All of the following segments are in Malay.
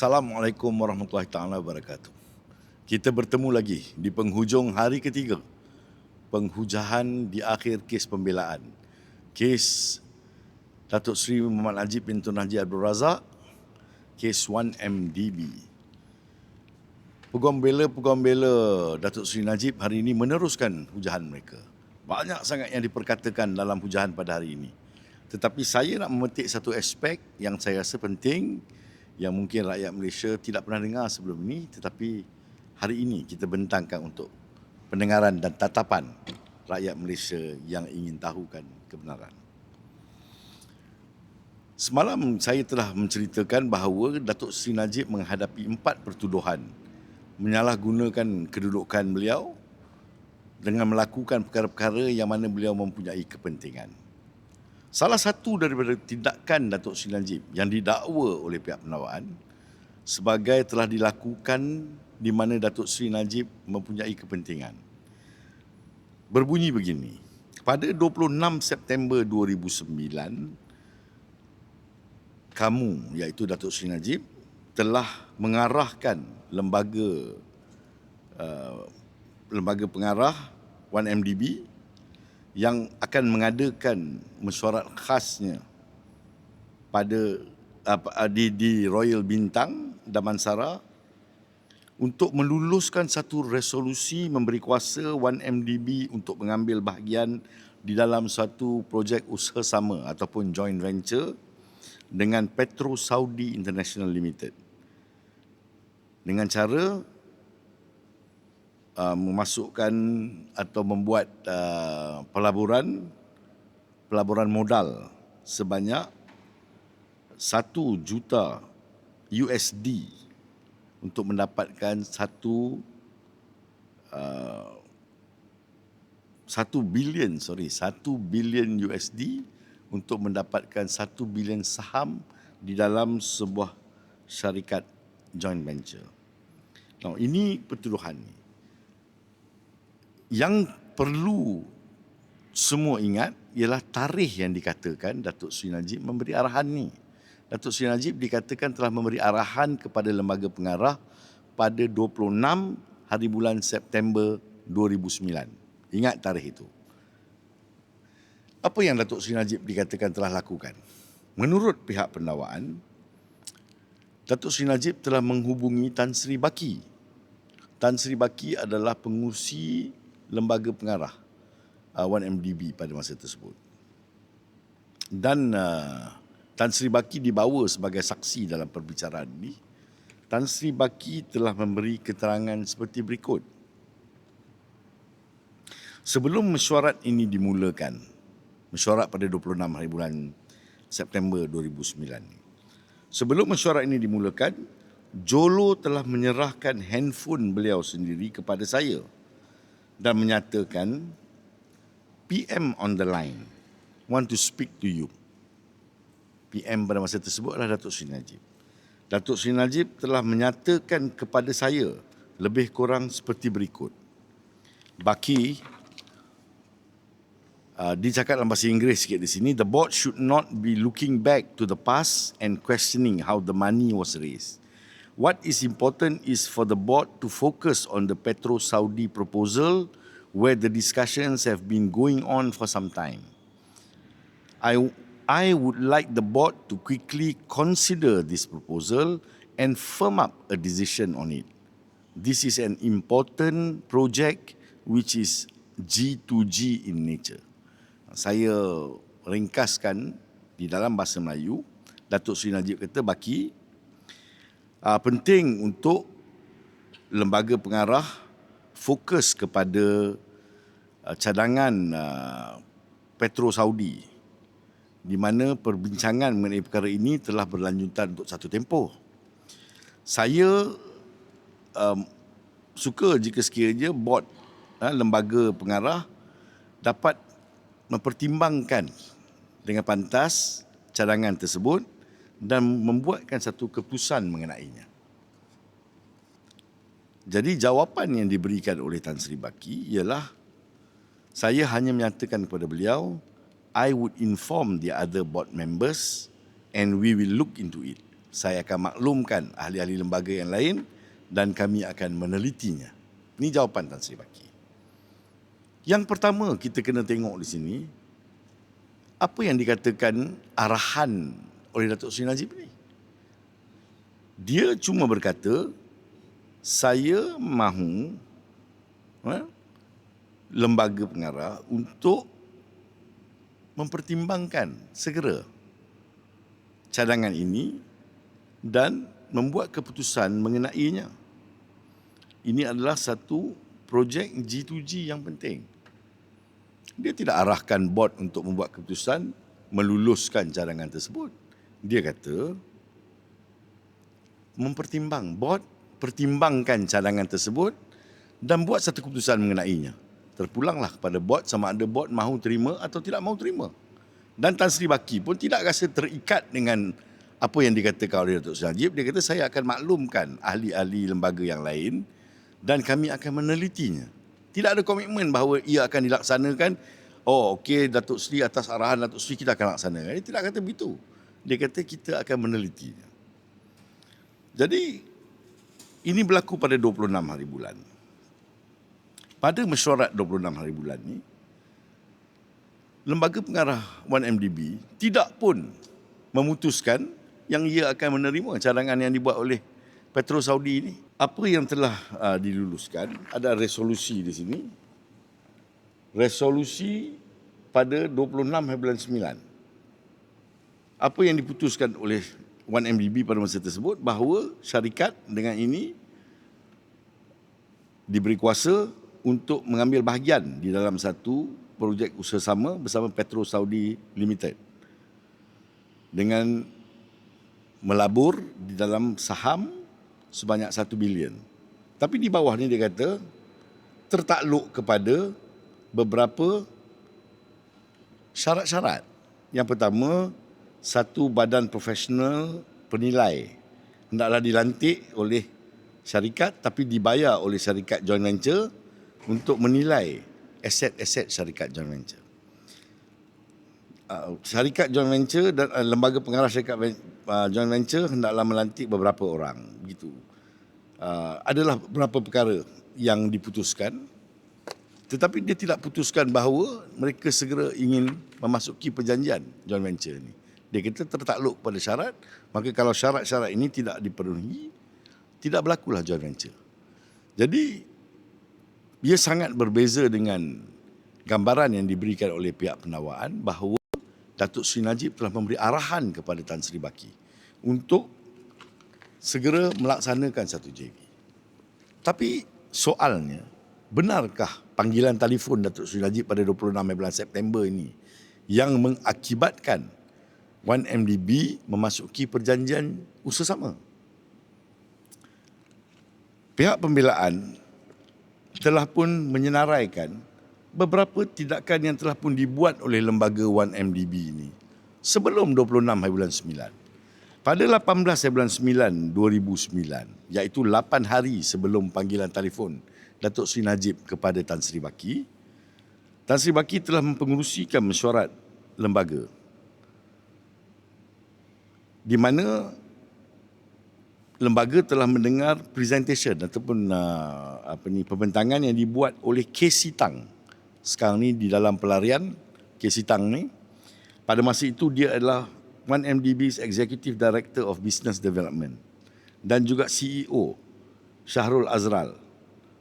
Assalamualaikum warahmatullahi taala wabarakatuh. Kita bertemu lagi di penghujung hari ketiga penghujahan di akhir kes pembelaan. Kes Datuk Seri Muhammad Najib bin Tun Haji Abdul Razak, kes 1MDB. Peguam bela peguam bela Datuk Seri Najib hari ini meneruskan hujahan mereka. Banyak sangat yang diperkatakan dalam hujahan pada hari ini. Tetapi saya nak memetik satu aspek yang saya rasa penting yang mungkin rakyat Malaysia tidak pernah dengar sebelum ini tetapi hari ini kita bentangkan untuk pendengaran dan tatapan rakyat Malaysia yang ingin tahukan kebenaran. Semalam saya telah menceritakan bahawa Datuk Seri Najib menghadapi empat pertuduhan menyalahgunakan kedudukan beliau dengan melakukan perkara-perkara yang mana beliau mempunyai kepentingan. Salah satu daripada tindakan Datuk Seri Najib yang didakwa oleh pihak penawan sebagai telah dilakukan di mana Datuk Seri Najib mempunyai kepentingan. Berbunyi begini, pada 26 September 2009, kamu iaitu Datuk Seri Najib telah mengarahkan lembaga uh, lembaga pengarah 1MDB yang akan mengadakan mesyuarat khasnya pada uh, di, di Royal Bintang Damansara untuk meluluskan satu resolusi memberi kuasa 1MDB untuk mengambil bahagian di dalam satu projek usaha sama ataupun joint venture dengan Petro Saudi International Limited. Dengan cara uh, memasukkan atau membuat uh, pelaburan pelaburan modal sebanyak 1 juta USD untuk mendapatkan satu uh, satu bilion sorry satu bilion USD untuk mendapatkan satu bilion saham di dalam sebuah syarikat joint venture. Now ini pertuduhan ni yang perlu semua ingat ialah tarikh yang dikatakan Datuk Seri Najib memberi arahan ni. Datuk Seri Najib dikatakan telah memberi arahan kepada lembaga pengarah pada 26 hari bulan September 2009. Ingat tarikh itu. Apa yang Datuk Seri Najib dikatakan telah lakukan? Menurut pihak pendakwaan, Datuk Seri Najib telah menghubungi Tan Sri Baki. Tan Sri Baki adalah pengurusi lembaga pengarah uh, 1MDB pada masa tersebut. Dan uh, Tan Sri Baki dibawa sebagai saksi dalam perbicaraan ini. Tan Sri Baki telah memberi keterangan seperti berikut. Sebelum mesyuarat ini dimulakan, mesyuarat pada 26 hari bulan September 2009 Sebelum mesyuarat ini dimulakan, Jolo telah menyerahkan handphone beliau sendiri kepada saya dan menyatakan PM on the line want to speak to you. PM pada masa tersebut adalah Datuk Seri Najib. Datuk Seri Najib telah menyatakan kepada saya lebih kurang seperti berikut. Baki uh, dicakap dalam bahasa Inggeris sikit di sini, the board should not be looking back to the past and questioning how the money was raised. What is important is for the board to focus on the Petro Saudi proposal where the discussions have been going on for some time. I, I would like the board to quickly consider this proposal and firm up a decision on it. This is an important project which is G2G in nature. Saya ringkaskan di dalam bahasa Melayu, Datuk Seri Najib kata, Baki, uh, penting untuk lembaga pengarah fokus kepada uh, cadangan uh, Petro Saudi di mana perbincangan mengenai perkara ini telah berlanjutan untuk satu tempoh. Saya um, suka jika sekiranya bot uh, lembaga pengarah dapat mempertimbangkan dengan pantas cadangan tersebut dan membuatkan satu keputusan mengenainya. Jadi jawapan yang diberikan oleh Tan Sri Baki ialah saya hanya menyatakan kepada beliau I would inform the other board members and we will look into it. Saya akan maklumkan ahli-ahli lembaga yang lain dan kami akan menelitinya. Ini jawapan Tan Sri Baki. Yang pertama kita kena tengok di sini, apa yang dikatakan arahan oleh Datuk Seri Najib ni? Dia cuma berkata, saya mahu eh, lembaga pengarah untuk mempertimbangkan segera cadangan ini dan membuat keputusan mengenainya. Ini adalah satu projek G2G yang penting. Dia tidak arahkan bot untuk membuat keputusan meluluskan cadangan tersebut. Dia kata mempertimbang bot pertimbangkan cadangan tersebut dan buat satu keputusan mengenainya. Terpulanglah kepada bot sama ada bot mahu terima atau tidak mahu terima. Dan Tan Sri Baki pun tidak rasa terikat dengan apa yang dikatakan oleh Datuk Najib. Dia kata saya akan maklumkan ahli-ahli lembaga yang lain dan kami akan menelitinya. Tidak ada komitmen bahawa ia akan dilaksanakan. Oh okey Datuk Seri atas arahan Datuk Seri kita akan laksanakan. Dia tidak kata begitu. Dia kata kita akan menelitinya. Jadi ini berlaku pada 26 hari bulan. Pada mesyuarat 26 hari bulan ni, lembaga pengarah 1MDB tidak pun memutuskan yang ia akan menerima cadangan yang dibuat oleh Petro Saudi ini. Apa yang telah uh, diluluskan ada resolusi di sini. Resolusi pada 26 hari bulan 9. Apa yang diputuskan oleh 1MDB pada masa tersebut bahawa syarikat dengan ini diberi kuasa untuk mengambil bahagian di dalam satu projek usaha sama bersama Petro Saudi Limited dengan melabur di dalam saham sebanyak 1 bilion. Tapi di bawah ni dia kata tertakluk kepada beberapa syarat-syarat. Yang pertama, satu badan profesional penilai hendaklah dilantik oleh syarikat tapi dibayar oleh syarikat joint venture untuk menilai aset-aset syarikat joint venture. Uh, syarikat joint venture dan uh, lembaga pengarah syarikat uh, joint venture hendaklah melantik beberapa orang begitu. Uh, adalah beberapa perkara yang diputuskan tetapi dia tidak putuskan bahawa mereka segera ingin memasuki perjanjian joint venture ini. Dia kata tertakluk pada syarat, maka kalau syarat-syarat ini tidak dipenuhi, tidak berlakulah joint venture. Jadi, ia sangat berbeza dengan gambaran yang diberikan oleh pihak penawaan bahawa Datuk Sri Najib telah memberi arahan kepada Tan Sri Baki untuk segera melaksanakan satu JV. Tapi soalnya, benarkah panggilan telefon Datuk Sri Najib pada 26 bulan September ini yang mengakibatkan 1MDB memasuki perjanjian usaha sama. Pihak pembelaan telah pun menyenaraikan beberapa tindakan yang telah pun dibuat oleh lembaga 1MDB ini sebelum 26 hari bulan 9. Pada 18 hari bulan 9 2009 iaitu 8 hari sebelum panggilan telefon Datuk Sri Najib kepada Tan Sri Baki Tan Sri Baki telah mempengurusikan mesyuarat lembaga di mana lembaga telah mendengar presentation ataupun uh, apa ni pembentangan yang dibuat oleh Casey Tang. Sekarang ni di dalam pelarian Casey Tang ni pada masa itu dia adalah 1MDB's Executive Director of Business Development dan juga CEO Syahrul Azral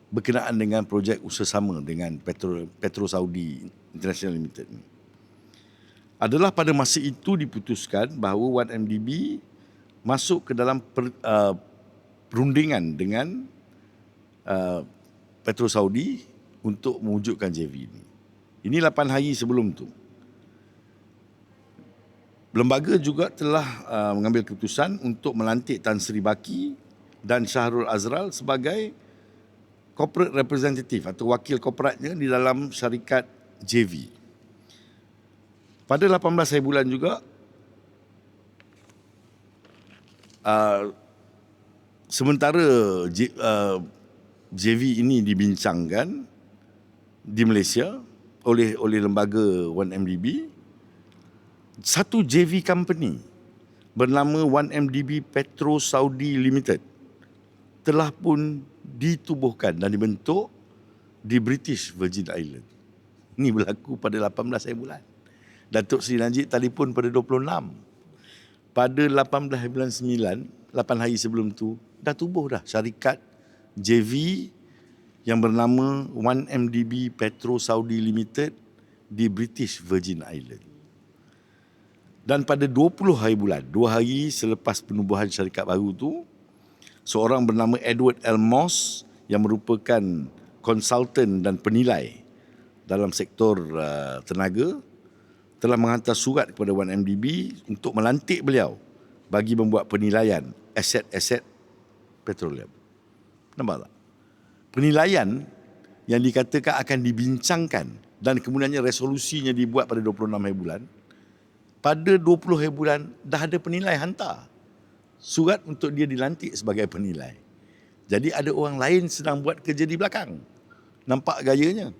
berkenaan dengan projek usaha sama dengan Petro, Petro Saudi International Limited ni adalah pada masa itu diputuskan bahawa 1MDB masuk ke dalam per, uh, perundingan dengan uh, Petro Saudi untuk mewujudkan JV ini. Ini 8 hari sebelum tu. Lembaga juga telah uh, mengambil keputusan untuk melantik Tan Sri Baki dan Syahrul Azral sebagai corporate representative atau wakil korporatnya di dalam syarikat JV. Pada 18 hari bulan juga uh, sementara J, uh, JV ini dibincangkan di Malaysia oleh oleh lembaga 1MDB satu JV company bernama 1MDB Petro Saudi Limited telah pun ditubuhkan dan dibentuk di British Virgin Island. Ini berlaku pada 18 hari bulan. Datuk Seri Najib telefon pada 26. Pada 18 hari bulan 9, 8 hari sebelum tu, dah tubuh dah syarikat JV yang bernama 1MDB Petro Saudi Limited di British Virgin Island. Dan pada 20 hari bulan, dua hari selepas penubuhan syarikat baru tu, seorang bernama Edward L. Moss yang merupakan konsultan dan penilai dalam sektor uh, tenaga telah menghantar surat kepada 1MDB untuk melantik beliau bagi membuat penilaian aset-aset petroleum. Nampak tak? Penilaian yang dikatakan akan dibincangkan dan kemudiannya resolusinya dibuat pada 26 hari bulan. Pada 20 hari bulan dah ada penilai hantar surat untuk dia dilantik sebagai penilai. Jadi ada orang lain sedang buat kerja di belakang. Nampak gayanya.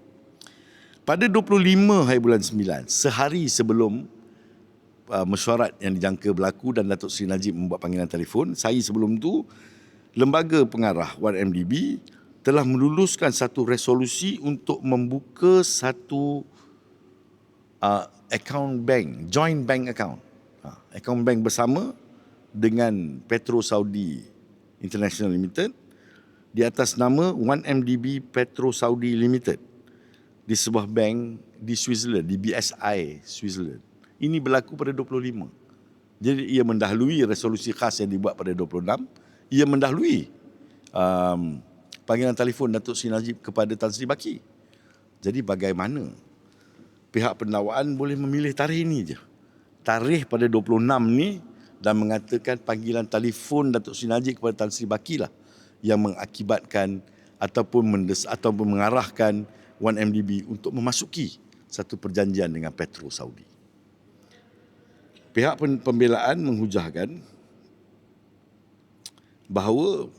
Pada 25 hari bulan 9, sehari sebelum uh, mesyuarat yang dijangka berlaku dan Datuk Seri Najib membuat panggilan telefon, saya sebelum tu lembaga pengarah 1MDB telah meluluskan satu resolusi untuk membuka satu uh, account bank, joint bank account. Uh, account bank bersama dengan Petro Saudi International Limited di atas nama 1MDB Petro Saudi Limited di sebuah bank di Switzerland, di BSI Switzerland. Ini berlaku pada 25. Jadi ia mendahului resolusi khas yang dibuat pada 26. Ia mendahului um, panggilan telefon Datuk Sri Najib kepada Tan Sri Baki. Jadi bagaimana pihak pendakwaan boleh memilih tarikh ini je. Tarikh pada 26 ni dan mengatakan panggilan telefon Datuk Sri Najib kepada Tan Sri Baki lah yang mengakibatkan ataupun mendes ataupun mengarahkan 1MDB untuk memasuki satu perjanjian dengan Petro Saudi. Pihak pembelaan menghujahkan bahawa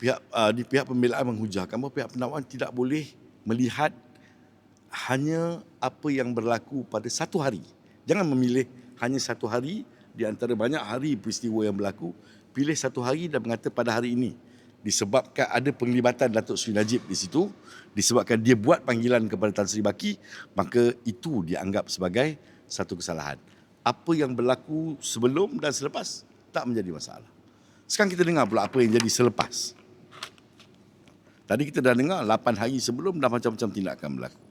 pihak uh, di pihak pembelaan menghujahkan bahawa pihak penawan tidak boleh melihat hanya apa yang berlaku pada satu hari. Jangan memilih hanya satu hari di antara banyak hari peristiwa yang berlaku, pilih satu hari dan mengata pada hari ini disebabkan ada penglibatan Datuk Seri Najib di situ, disebabkan dia buat panggilan kepada Tan Sri Baki, maka itu dianggap sebagai satu kesalahan. Apa yang berlaku sebelum dan selepas tak menjadi masalah. Sekarang kita dengar pula apa yang jadi selepas. Tadi kita dah dengar 8 hari sebelum dah macam-macam tindakan berlaku.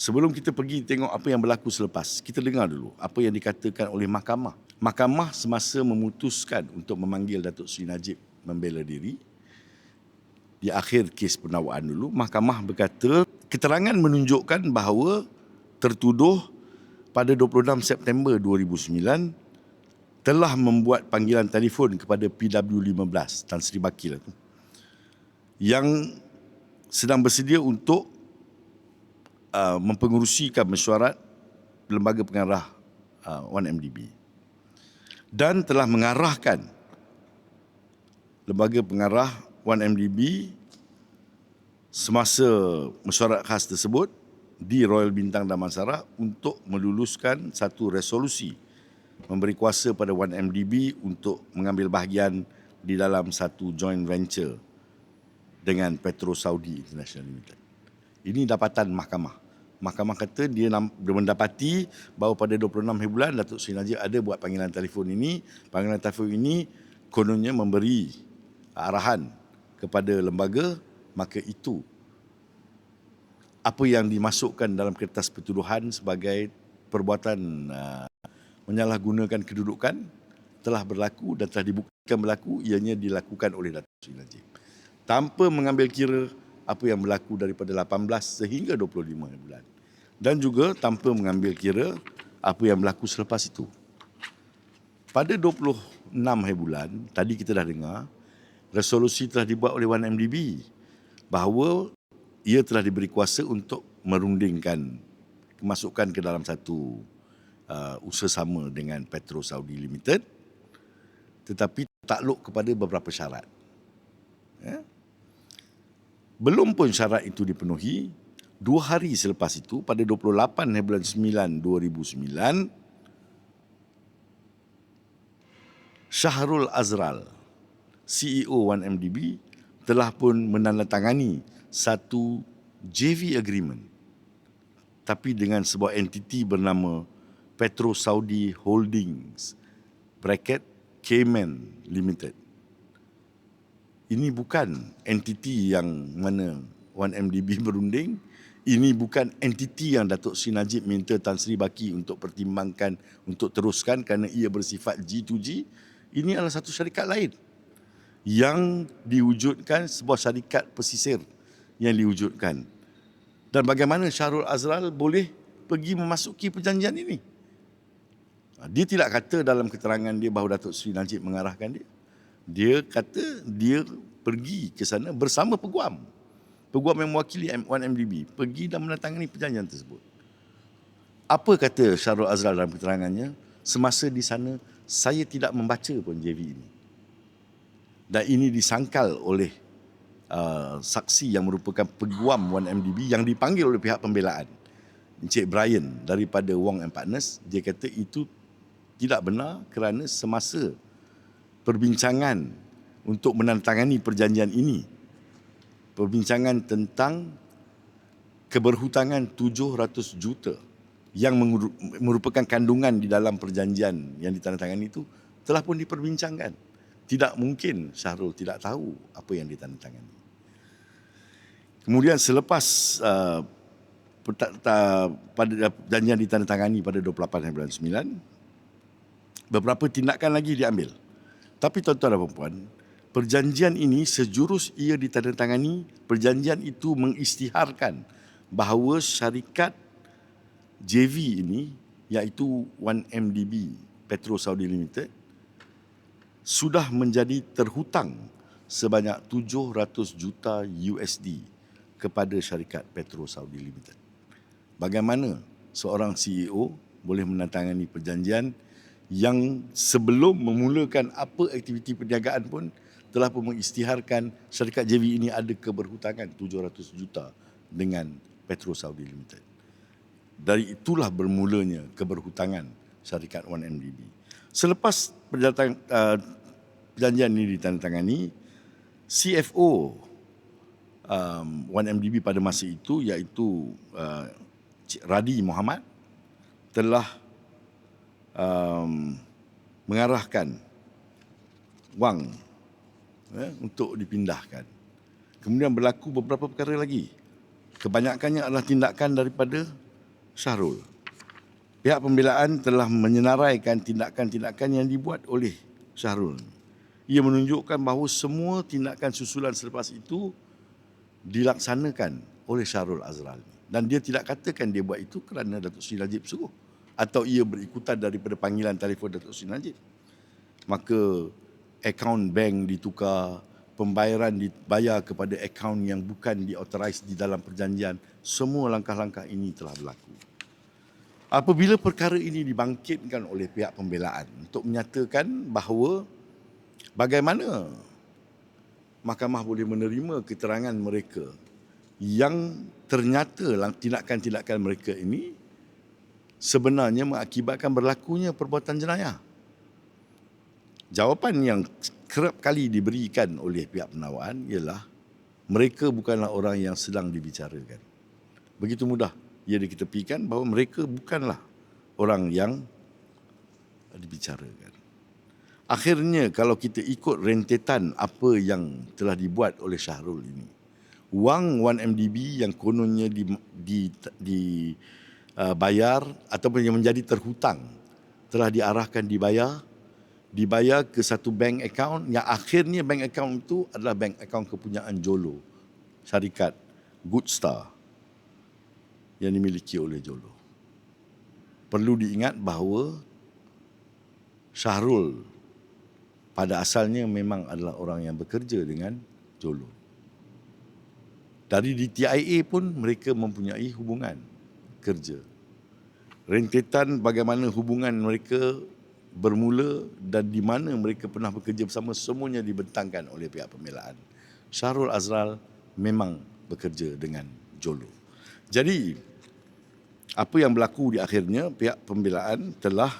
Sebelum kita pergi tengok apa yang berlaku selepas, kita dengar dulu apa yang dikatakan oleh mahkamah. Mahkamah semasa memutuskan untuk memanggil Datuk Seri Najib membela diri, di akhir kes penakwaan dulu, mahkamah berkata keterangan menunjukkan bahawa tertuduh pada 26 September 2009 telah membuat panggilan telefon kepada PW15 Tan Sri Bakil itu yang sedang bersedia untuk uh, mempengerusikan mesyuarat lembaga pengarah uh, 1MDB dan telah mengarahkan lembaga pengarah 1MDB semasa mesyuarat khas tersebut di Royal Bintang Damansara untuk meluluskan satu resolusi memberi kuasa pada 1MDB untuk mengambil bahagian di dalam satu joint venture dengan Petro Saudi International Limited. Ini dapatan mahkamah mahkamah kata dia, dia mendapati bahawa pada 26 hari bulan Datuk Seri Najib ada buat panggilan telefon ini. Panggilan telefon ini kononnya memberi arahan kepada lembaga maka itu apa yang dimasukkan dalam kertas pertuduhan sebagai perbuatan uh, menyalahgunakan kedudukan telah berlaku dan telah dibuktikan berlaku ianya dilakukan oleh Datuk Seri Najib tanpa mengambil kira apa yang berlaku daripada 18 sehingga 25 bulan dan juga tanpa mengambil kira apa yang berlaku selepas itu. Pada 26 hari bulan, tadi kita dah dengar, resolusi telah dibuat oleh 1MDB bahawa ia telah diberi kuasa untuk merundingkan kemasukan ke dalam satu uh, usaha sama dengan Petro Saudi Limited tetapi takluk kepada beberapa syarat. Ya? Belum pun syarat itu dipenuhi, Dua hari selepas itu, pada 28 bulan 9 2009, Syahrul Azral, CEO 1MDB, telah pun menandatangani satu JV agreement tapi dengan sebuah entiti bernama Petro Saudi Holdings bracket Cayman Limited. Ini bukan entiti yang mana 1MDB berunding, ini bukan entiti yang Datuk Sri Najib minta Tan Sri Baki untuk pertimbangkan untuk teruskan kerana ia bersifat G2G. Ini adalah satu syarikat lain yang diwujudkan sebuah syarikat pesisir yang diwujudkan. Dan bagaimana Syahrul Azral boleh pergi memasuki perjanjian ini? Ha, dia tidak kata dalam keterangan dia bahawa Datuk Sri Najib mengarahkan dia. Dia kata dia pergi ke sana bersama peguam peguam yang mewakili M1MDB pergi dan menandatangani perjanjian tersebut. Apa kata Syarul Azral dalam keterangannya? Semasa di sana, saya tidak membaca pun JV ini. Dan ini disangkal oleh uh, saksi yang merupakan peguam 1MDB yang dipanggil oleh pihak pembelaan. Encik Brian daripada Wong and Partners, dia kata itu tidak benar kerana semasa perbincangan untuk menandatangani perjanjian ini perbincangan tentang keberhutangan 700 juta yang merupakan kandungan di dalam perjanjian yang ditandatangani itu telah pun diperbincangkan. Tidak mungkin Syahrul tidak tahu apa yang ditandatangani. Kemudian selepas uh, pada perjanjian ditandatangani pada 28 bulan 9, beberapa tindakan lagi diambil. Tapi tuan-tuan dan puan Perjanjian ini sejurus ia ditandatangani, perjanjian itu mengistiharkan bahawa syarikat JV ini iaitu 1MDB Petro Saudi Limited sudah menjadi terhutang sebanyak 700 juta USD kepada syarikat Petro Saudi Limited. Bagaimana seorang CEO boleh menandatangani perjanjian yang sebelum memulakan apa aktiviti perniagaan pun telah pun mengisytiharkan syarikat JV ini ada keberhutangan 700 juta dengan Petro Saudi Limited. Dari itulah bermulanya keberhutangan syarikat 1MDB. Selepas uh, perjanjian ini ditandatangani, CFO um, 1MDB pada masa itu iaitu uh, Radi Muhammad telah um, mengarahkan wang ya, untuk dipindahkan. Kemudian berlaku beberapa perkara lagi. Kebanyakannya adalah tindakan daripada Syahrul. Pihak pembelaan telah menyenaraikan tindakan-tindakan yang dibuat oleh Syahrul. Ia menunjukkan bahawa semua tindakan susulan selepas itu dilaksanakan oleh Syahrul Azral. Dan dia tidak katakan dia buat itu kerana Datuk Sri Najib suruh. Atau ia berikutan daripada panggilan telefon Datuk Sri Najib. Maka akaun bank ditukar, pembayaran dibayar kepada akaun yang bukan diautorise di dalam perjanjian, semua langkah-langkah ini telah berlaku. Apabila perkara ini dibangkitkan oleh pihak pembelaan untuk menyatakan bahawa bagaimana mahkamah boleh menerima keterangan mereka yang ternyata tindakan-tindakan mereka ini sebenarnya mengakibatkan berlakunya perbuatan jenayah jawapan yang kerap kali diberikan oleh pihak penawaan ialah mereka bukanlah orang yang sedang dibicarakan. Begitu mudah ia diketepikan bahawa mereka bukanlah orang yang dibicarakan. Akhirnya kalau kita ikut rentetan apa yang telah dibuat oleh Syahrul ini, wang 1MDB yang kononnya di, di, di uh, bayar ataupun yang menjadi terhutang telah diarahkan dibayar dibayar ke satu bank account yang akhirnya bank account itu adalah bank account kepunyaan Jolo syarikat Good Star yang dimiliki oleh Jolo. Perlu diingat bahawa Syahrul pada asalnya memang adalah orang yang bekerja dengan Jolo. Dari di TIA pun mereka mempunyai hubungan kerja rentetan bagaimana hubungan mereka bermula dan di mana mereka pernah bekerja bersama semuanya dibentangkan oleh pihak pembelaan. Syahrul Azral memang bekerja dengan Jolo. Jadi apa yang berlaku di akhirnya pihak pembelaan telah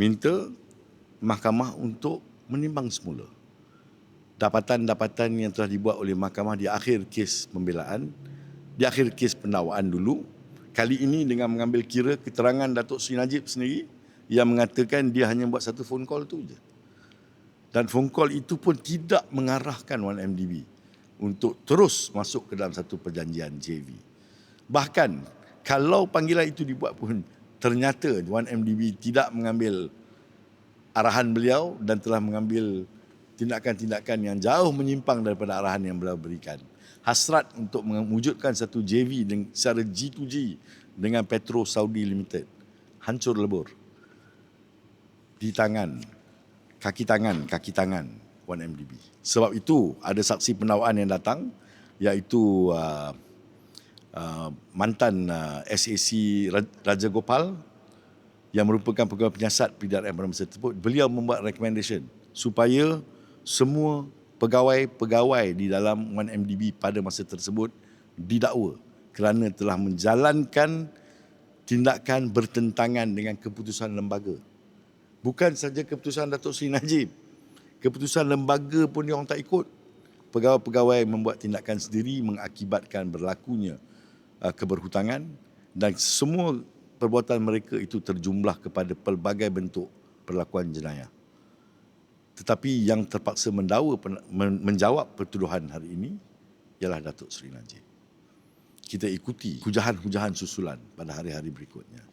minta mahkamah untuk menimbang semula dapatan-dapatan yang telah dibuat oleh mahkamah di akhir kes pembelaan, di akhir kes pendakwaan dulu. Kali ini dengan mengambil kira keterangan Datuk Seri Najib sendiri yang mengatakan dia hanya buat satu phone call tu je. Dan phone call itu pun tidak mengarahkan 1MDB untuk terus masuk ke dalam satu perjanjian JV. Bahkan kalau panggilan itu dibuat pun ternyata 1MDB tidak mengambil arahan beliau dan telah mengambil tindakan-tindakan yang jauh menyimpang daripada arahan yang beliau berikan. Hasrat untuk mewujudkan satu JV secara G2G dengan Petro Saudi Limited hancur lebur di tangan kaki tangan kaki tangan 1MDB. Sebab itu ada saksi penawaran yang datang iaitu uh, uh, mantan uh, SAC Raja Gopal yang merupakan pegawai penyiasat PDRM pada masa tersebut. Beliau membuat recommendation supaya semua pegawai-pegawai di dalam 1MDB pada masa tersebut didakwa kerana telah menjalankan tindakan bertentangan dengan keputusan lembaga. Bukan saja keputusan Datuk Seri Najib. Keputusan lembaga pun dia orang tak ikut. Pegawai-pegawai membuat tindakan sendiri mengakibatkan berlakunya uh, keberhutangan dan semua perbuatan mereka itu terjumlah kepada pelbagai bentuk perlakuan jenayah. Tetapi yang terpaksa mendakwa menjawab pertuduhan hari ini ialah Datuk Seri Najib. Kita ikuti hujahan-hujahan susulan pada hari-hari berikutnya.